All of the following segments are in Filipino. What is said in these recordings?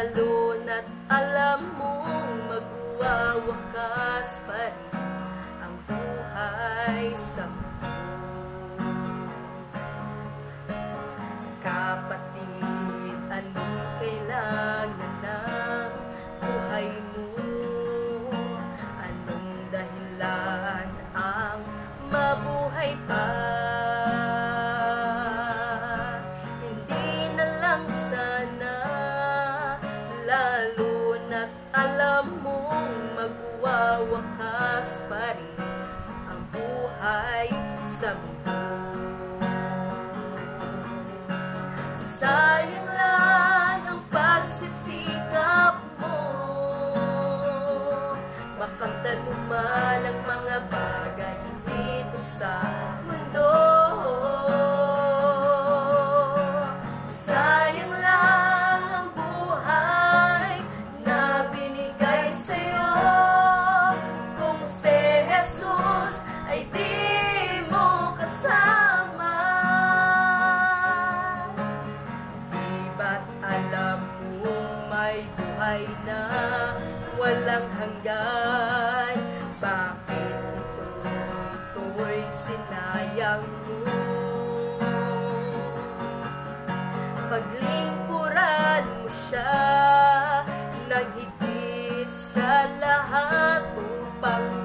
Lalo na't alam mong magwawakas pa rin magwawakas pa rin Ang buhay sa mundo Jesus ay di mo kasama Di ba't alam mong may buhay na walang hanggan? Bakit ito'y sinayang mo? Paglingkuran mo siya ng higit sa lahat upang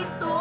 ito